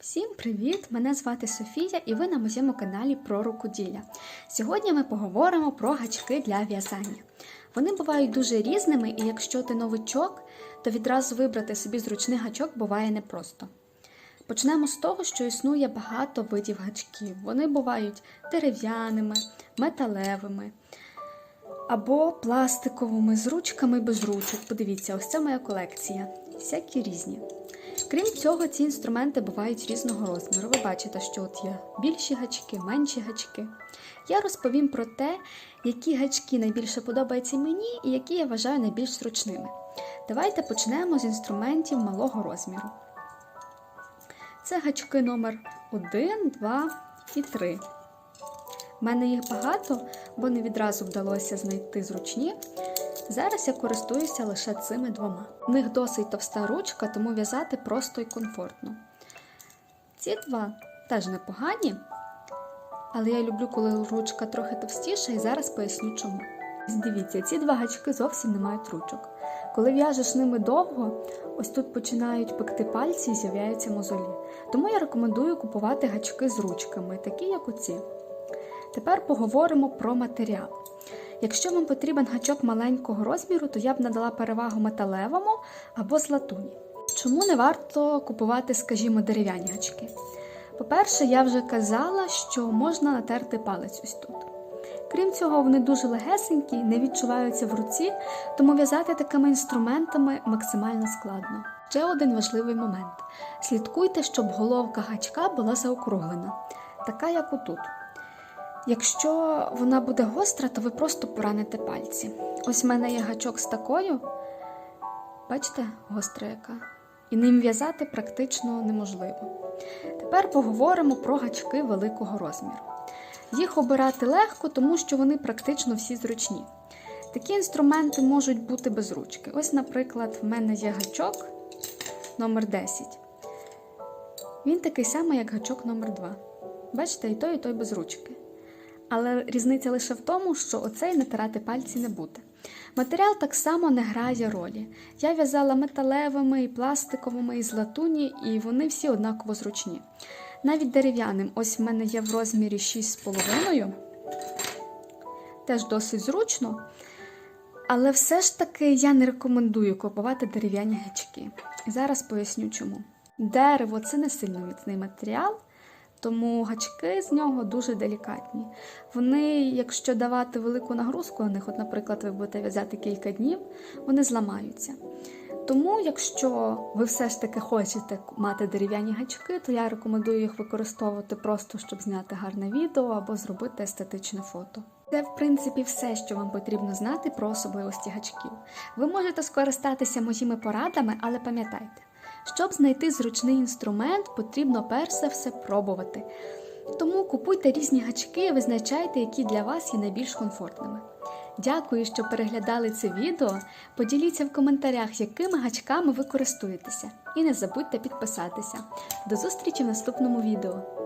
Всім привіт! Мене звати Софія і ви на моєму каналі про рукоділля. Сьогодні ми поговоримо про гачки для в'язання. Вони бувають дуже різними, і якщо ти новичок, то відразу вибрати собі зручний гачок буває непросто. Почнемо з того, що існує багато видів гачків. Вони бувають дерев'яними, металевими або пластиковими з ручками без ручок. Подивіться, ось це моя колекція. Всякі різні. Крім цього, ці інструменти бувають різного розміру. Ви бачите, що от є більші гачки, менші гачки. Я розповім про те, які гачки найбільше подобаються мені і які я вважаю найбільш зручними. Давайте почнемо з інструментів малого розміру. Це гачки номер 1, 2 і 3. У мене їх багато, бо не відразу вдалося знайти зручні. Зараз я користуюся лише цими двома. У них досить товста ручка, тому в'язати просто і комфортно. Ці два теж непогані, але я люблю, коли ручка трохи товстіша, і зараз поясню чому. Дивіться, ці два гачки зовсім не мають ручок. Коли в'яжеш ними довго, ось тут починають пекти пальці і з'являються мозолі. Тому я рекомендую купувати гачки з ручками, такі як оці. Тепер поговоримо про матеріал. Якщо вам потрібен гачок маленького розміру, то я б надала перевагу металевому або з латуні. Чому не варто купувати, скажімо, дерев'яні гачки? По-перше, я вже казала, що можна натерти палець ось тут. Крім цього, вони дуже легесенькі, не відчуваються в руці, тому в'язати такими інструментами максимально складно. Ще один важливий момент: слідкуйте, щоб головка гачка була заокруглена, така як отут. Якщо вона буде гостра, то ви просто пораните пальці. Ось в мене є гачок з такою, бачите, гостра яка. І ним в'язати практично неможливо. Тепер поговоримо про гачки великого розміру. Їх обирати легко, тому що вони практично всі зручні. Такі інструменти можуть бути без ручки. Ось, наприклад, в мене є гачок номер 10 Він такий самий, як гачок номер 2 Бачите, і той, і той без ручки. Але різниця лише в тому, що оцей натирати пальці не буде. Матеріал так само не грає ролі. Я в'язала металевими, і пластиковими, і з латуні, і вони всі однаково зручні. Навіть дерев'яним, ось в мене є в розмірі 6,5, теж досить зручно. Але все ж таки я не рекомендую купувати дерев'яні гачки. Зараз поясню чому. Дерево це не сильно міцний матеріал. Тому гачки з нього дуже делікатні. Вони, якщо давати велику нагрузку на них, от, наприклад, ви будете в'язати кілька днів, вони зламаються. Тому, якщо ви все ж таки хочете мати дерев'яні гачки, то я рекомендую їх використовувати просто, щоб зняти гарне відео або зробити естетичне фото. Це, в принципі, все, що вам потрібно знати про особливості гачків. Ви можете скористатися моїми порадами, але пам'ятайте. Щоб знайти зручний інструмент, потрібно перш за все пробувати. Тому купуйте різні гачки і визначайте, які для вас є найбільш комфортними. Дякую, що переглядали це відео. Поділіться в коментарях, якими гачками ви користуєтеся. І не забудьте підписатися. До зустрічі в наступному відео!